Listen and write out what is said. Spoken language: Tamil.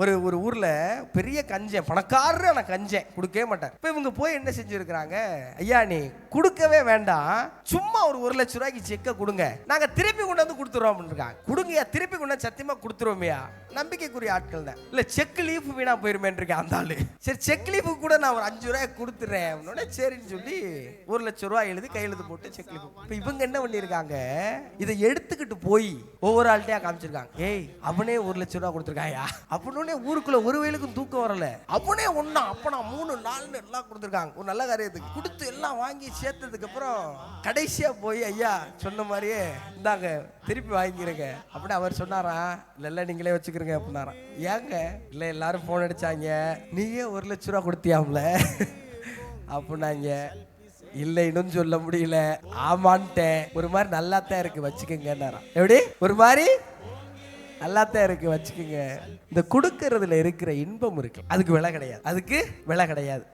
ஒரு ஒரு ஊரில் பெரிய கஞ்சன் பணக்காரரான கஞ்சன் கொடுக்கவே மாட்டார். இப்போ இவங்க போய் என்ன செஞ்சிருக்கிறாங்க? ஐயா நீ கொடுக்கவே வேண்டாம். சும்மா ஒரு ஒரு லட்ச ரூபாய்க்கு செக்கை கொடுங்க. நாங்கள் திருப்பி கொண்டு வந்து கொடுத்துருவோம் அப்படின்னு இருக்காங்க கொடுங்கயா திருப்பி கொண்டு வந்து சத்தியமாக கொடுத்துருவோமையா நம்பிக்கைக்குரிய ஆட்கள் தான். இல்லை செக் லீஃப் வீணாக போயிருமேன்னு இருக்கேன் அந்த ஆள். சரி செக் லீஃபு கூட நான் ஒரு அஞ்சு ரூபாய் கொடுத்துறேன் அப்படின்னோடனே சரின்னு சொல்லி ஒரு லட்ச ரூபாய் எழுதி கையெழுத்து போட்டு செக் லீஃப் இப்போ இவங்க என்ன பண்ணியிருக்காங்க இதை எடுத்துக்கிட்டு போய் ஒவ்வொரு ஆள்கிட்டயா காமிச்சிருக்காங்க. ஏய் அவனே ஒரு லட்ச ரூபா கொடுத்துருக்காயா அப்படின்னு ஊருக்குள்ள ஒரு வயலுக்கும் தூக்கம் வரல. அவனே ஒன்னா அப்பனா மூணு நாள்னு எல்லாம் கொடுத்துருக்காங்க. ஒரு நல்ல காரியத்துக்கு. கொடுத்து எல்லாம் வாங்கி சேர்த்ததுக்கு அப்புறம் கடைசியா போய் ஐயா சொன்ன மாதிரியே இந்தாங்க திருப்பி வாங்கிக்கிறேங்க அப்படின்னு அவர் சொன்னாரா இல்ல நீங்களே வச்சுக்கிறீங்க அப்படின்னாராம். ஏங்க இல்ல எல்லாரும் போன் அடிச்சாங்க. நீயே ஒரு லட்ச ரூபா கொடுத்தியாம்ல? அப்படின்னாங்க. இல்லைன்னு சொல்ல முடியல. ஆமான்ட்டேன். ஒரு மாதிரி நல்லாத்தான் இருக்கு வச்சுக்கோங்கன்னாராம். எப்படி? ஒரு மாதிரி? எல்லாத்தையும் இருக்கு வச்சுக்கோங்க. இந்த கொடுக்கறதுல இருக்கிற இன்பம் இருக்கு. அதுக்கு விலை கிடையாது. அதுக்கு விலை கிடையாது.